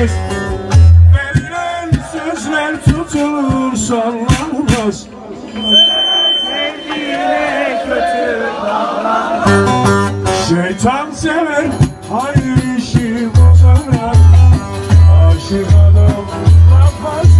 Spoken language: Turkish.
Verilen sözler tutulur sallanmaz. Sevgiyle kötü davran Şeytan sever hayır işi bozarak Aşık adam lafaz